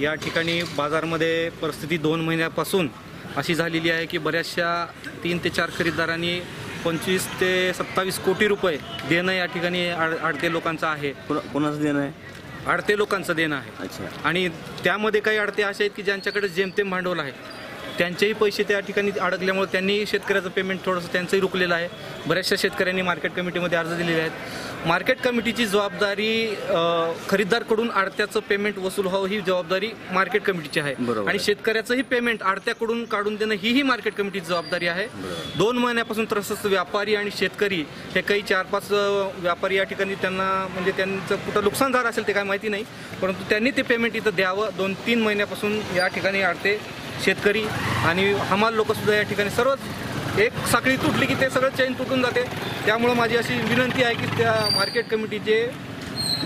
या ठिकाणी बाजारमध्ये परिस्थिती दोन महिन्यापासून अशी झालेली आहे की बऱ्याचशा तीन ते चार खरेदीदारांनी पंचवीस ते सत्तावीस कोटी रुपये देणं या ठिकाणी आड आडते लोकांचं आहे. कोणा कोणाचं देणं आहे? आडते लोकांचं देणं आहे. अच्छा. आणि त्यामध्ये काही अडते असे आहेत की ज्यांच्याकडे जेमतेम भांडवल आहे. त्यांचेही पैसे त्या ठिकाणी अडकल्यामुळे त्यांनी शेतकऱ्याचं पेमेंट थोडंसं त्यांचंही रुकलेलं आहे. बऱ्याचशा शेतकऱ्यांनी मार्केट कमिटीमध्ये अर्ज दिलेले आहेत. मार्केट कमिटीची जबाबदारी खरीददारकडून आडत्याचं पेमेंट वसूल व्हावं ही जबाबदारी मार्केट कमिटीची आहे. बरोबर. आणि. शेतकऱ्याचंही पेमेंट आडत्याकडून काढून देणं ही ही मार्केट कमिटीची जबाबदारी आहे. दोन महिन्यापासून तसंच व्यापारी आणि शेतकरी हे काही चार पाच व्यापारी या ठिकाणी त्यांना म्हणजे त्यांचं कुठं नुकसान झालं असेल ते काय माहिती नाही परंतु त्यांनी ते पेमेंट इथं द्यावं. दोन तीन महिन्यापासून या ठिकाणी आडते शेतकरी आणि हमाल लोकसुद्धा या ठिकाणी सर्वच एक साखळी तुटली की ते सगळं चैन तुटून जाते. त्यामुळं माझी अशी विनंती आहे की त्या मार्केट कमिटीचे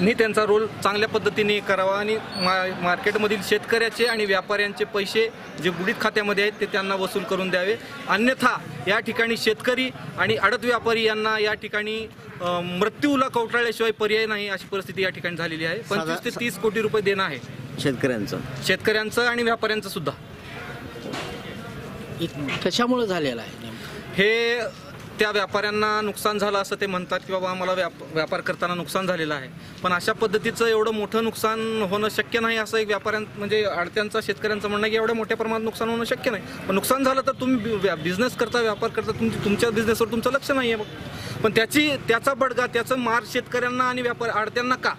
नी त्यांचा रोल चांगल्या पद्धतीने करावा आणि मा मार्केटमधील शेतकऱ्याचे आणि व्यापाऱ्यांचे पैसे जे बुडीत खात्यामध्ये आहेत ते त्यांना वसूल करून द्यावे. अन्यथा या ठिकाणी शेतकरी आणि आडत व्यापारी यांना या ठिकाणी मृत्यूला कवटाळल्याशिवाय पर्याय नाही अशी परिस्थिती या ठिकाणी झालेली आहे. पंचवीस ते तीस कोटी रुपये देणं आहे. शेतकऱ्यांचं. शेतकऱ्यांचं आणि व्यापाऱ्यांचं सुद्धा. कशामुळे झालेला आहे? हे त्या व्यापाऱ्यांना नुकसान झालं असं ते म्हणतात की बाबा आम्हाला व्याप व्यापार करताना नुकसान झालेलं आहे. पण अशा पद्धतीचं एवढं मोठं नुकसान होणं शक्य नाही असं एक व्यापाऱ्यां म्हणजे आडत्यांचा शेतकऱ्यांचं म्हणणं आहे की एवढ्या मोठ्या प्रमाणात नुकसान होणं शक्य नाही. पण नुकसान झालं तर तुम्ही बिझनेस करता व्यापार करता तुमची तुमच्या बिझनेसवर तुमचं लक्ष नाही आहे मग पण त्याची त्याचा बडगा त्याचं मार शेतकऱ्यांना आणि व्यापार आडत्यांना का?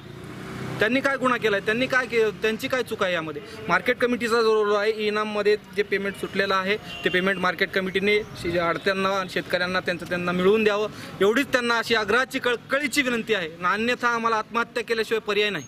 त्यांनी काय गुन्हा केला आहे त्यांनी काय के त्यांची काय चूक आहे यामध्ये? मार्केट कमिटीचा जो रोल आहे इनाममध्ये जे पेमेंट सुटलेलं आहे ते पेमेंट मार्केट कमिटीने शे- आणि शेतकऱ्यांना त्यांचं त्यांना मिळवून द्यावं. एवढीच त्यांना अशी आग्रहाची कळकळीची विनंती आहे. अन्यथा आम्हाला आत्महत्या केल्याशिवाय पर्याय नाही.